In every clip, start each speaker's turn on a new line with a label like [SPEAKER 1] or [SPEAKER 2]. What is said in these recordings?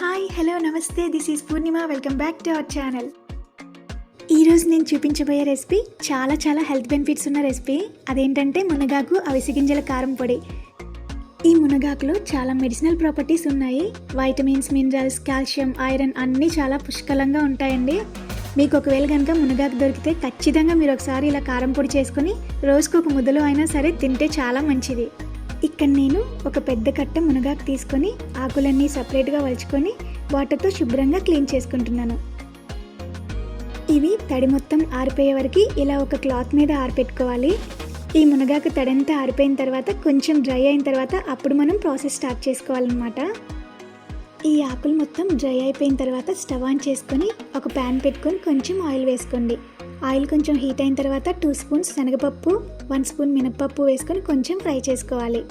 [SPEAKER 1] Hi hello నమస్తే. This is Purnima welcome back to our channel ఈరోజు నేను చూపించబోయే రెసిపీ చాలా చాలా హెల్త్ బెనిఫిట్స్ ఉన్న రెసిపీ అదేంటంటే మునగాకు అవిసి గింజల కారం పొడి. ఈ మునగాకులో చాలా మెడిసినల్ ప్రాపర్టీస్ ఉన్నాయి. వైటమిన్స్ మినరల్స్ కాల్షియం ఐరన్ అన్నీ చాలా పుష్కలంగా ఉంటాయండి. మీకు ఒకవేళ కనుక మునగాకు దొరికితే ఖచ్చితంగా మీరు ఒకసారి ఇలా కారం పొడి చేసుకొని రోజుకు ఒక ముద్దలో అయినా సరే తింటే చాలా మంచిది. ఇక్కడ నేను ఒక పెద్ద కట్ట మునగాకు తీసుకొని ఆకులన్నీ సపరేట్గా వలుచుకొని వాటర్తో శుభ్రంగా క్లీన్ చేసుకుంటున్నాను. ఇవి తడి మొత్తం ఆరిపోయే వరకు ఇలా ఒక క్లాత్ మీద ఆరిపెట్టుకోవాలి. ఈ మునగాకు తడంతా ఆరిపోయిన తర్వాత కొంచెం డ్రై అయిన తర్వాత అప్పుడు మనం ప్రాసెస్ స్టార్ట్ చేసుకోవాలన్నమాట. ఈ ఆకులు మొత్తం డ్రై అయిపోయిన తర్వాత స్టవ్ ఆన్ చేసుకొని ఒక ప్యాన్ పెట్టుకొని కొంచెం ఆయిల్ వేసుకోండి. ఆయిల్ కొంచెం హీట్ అయిన తర్వాత టూ స్పూన్స్ శనగపప్పు వన్ స్పూన్ మినపప్పు వేసుకొని కొంచెం ఫ్రై చేసుకోవాలి.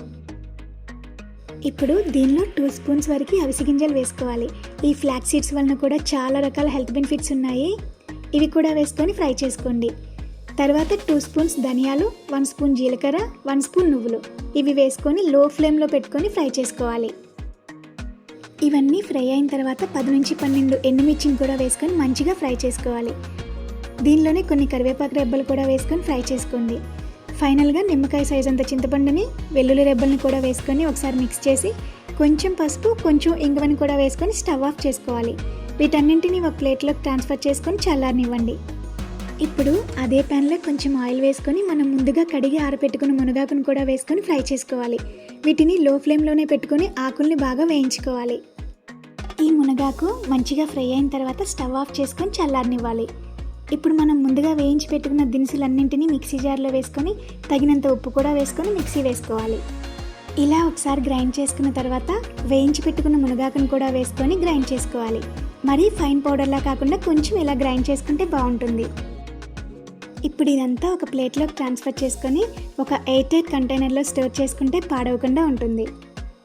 [SPEAKER 1] ఇప్పుడు దీనిలో టూ స్పూన్స్ వరకు అవిసి గింజలు వేసుకోవాలి. ఈ ఫ్లాక్ సీడ్స్ వలన కూడా చాలా రకాల హెల్త్ బెనిఫిట్స్ ఉన్నాయి. ఇవి కూడా వేసుకొని ఫ్రై చేసుకోండి. తర్వాత టూ స్పూన్స్ ధనియాలు వన్ స్పూన్ జీలకర్ర వన్ స్పూన్ నువ్వులు. ఇవి వేసుకొని లో ఫ్లేమ్లో పెట్టుకొని ఫ్రై చేసుకోవాలి. ఇవన్నీ ఫ్రై అయిన తర్వాత పది నుంచి పన్నెండు ఎండుమిర్చిని కూడా వేసుకొని మంచిగా ఫ్రై చేసుకోవాలి. దీనిలోనే కొన్ని కరివేపాకు రెబ్బలు కూడా వేసుకొని ఫ్రై చేసుకోండి. ఫైనల్గా నిమ్మకాయ సైజ్ అంత చింతపండుని వెల్లుల్లి రెబ్బల్ని కూడా వేసుకొని ఒకసారి మిక్స్ చేసి కొంచెం పసుపు కొంచెం ఇంగువని కూడా వేసుకొని స్టవ్ ఆఫ్ చేసుకోవాలి. వీటన్నింటిని ఒక ప్లేట్లోకి ట్రాన్స్ఫర్ చేసుకొని చల్లారనివ్వండి. ఇప్పుడు అదే ప్యాన్లో కొంచెం ఆయిల్ వేసుకొని మనం ముందుగా కడిగి ఆరబెట్టుకున్న మునగాకును కూడా వేసుకొని ఫ్రై చేసుకోవాలి. వీటిని లో ఫ్లేమ్లోనే పెట్టుకొని ఆకుల్ని బాగా వేయించుకోవాలి. ఈ మునగాకు మంచిగా ఫ్రై అయిన తర్వాత స్టవ్ ఆఫ్ చేసుకొని చల్లారనివ్వాలి. ఇప్పుడు మనం ముందుగా వేయించి పెట్టుకున్న దినుసులన్నింటినీ మిక్సీ జార్లో వేసుకొని తగినంత ఉప్పు కూడా వేసుకొని మిక్సీ వేసుకోవాలి. ఇలా ఒకసారి గ్రైండ్ చేసుకున్న తర్వాత వేయించి పెట్టుకున్న మునగాకును కూడా వేసుకొని గ్రైండ్ చేసుకోవాలి. మరీ ఫైన్ పౌడర్లా కాకుండా కొంచెం ఇలా గ్రైండ్ చేసుకుంటే బాగుంటుంది. ఇప్పుడు ఇదంతా ఒక ప్లేట్లోకి ట్రాన్స్ఫర్ చేసుకొని ఒక ఎయిర్ ఎయిట్ కంటైనర్లో స్టోర్ చేసుకుంటే పాడవకుండా ఉంటుంది.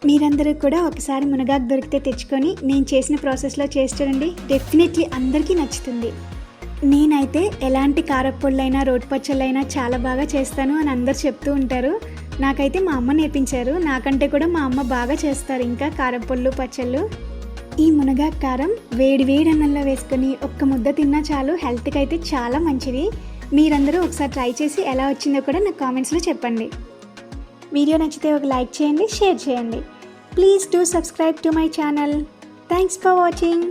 [SPEAKER 1] మీరందరూ కూడా ఒకసారి మునగాకు దొరికితే తెచ్చుకొని నేను చేసిన ప్రాసెస్లో చేసి చూడండి. డెఫినెట్లీ అందరికీ నచ్చుతుంది. నేనైతే ఎలాంటి కారప్పొళ్ళైనా రోటి పచ్చళ్ళైనా చాలా బాగా చేస్తాను అని అందరు చెప్తూ ఉంటారు. నాకైతే మా అమ్మ నేర్పించారు. నాకంటే కూడా మా అమ్మ బాగా చేస్తారు ఇంకా కారప్పొళ్ళు పచ్చళ్ళు. ఈ మునగా కారం వేడి వేడి అన్నంలో వేసుకొని ఒక్క ముద్ద తిన్నా చాలు హెల్త్కి అయితే చాలా మంచిది. మీరందరూ ఒకసారి ట్రై చేసి ఎలా వచ్చిందో కూడా నాకు కామెంట్స్లో చెప్పండి. వీడియో నచ్చితే ఒక లైక్ చేయండి షేర్ చేయండి. Please do subscribe to my channel. Thanks for watching.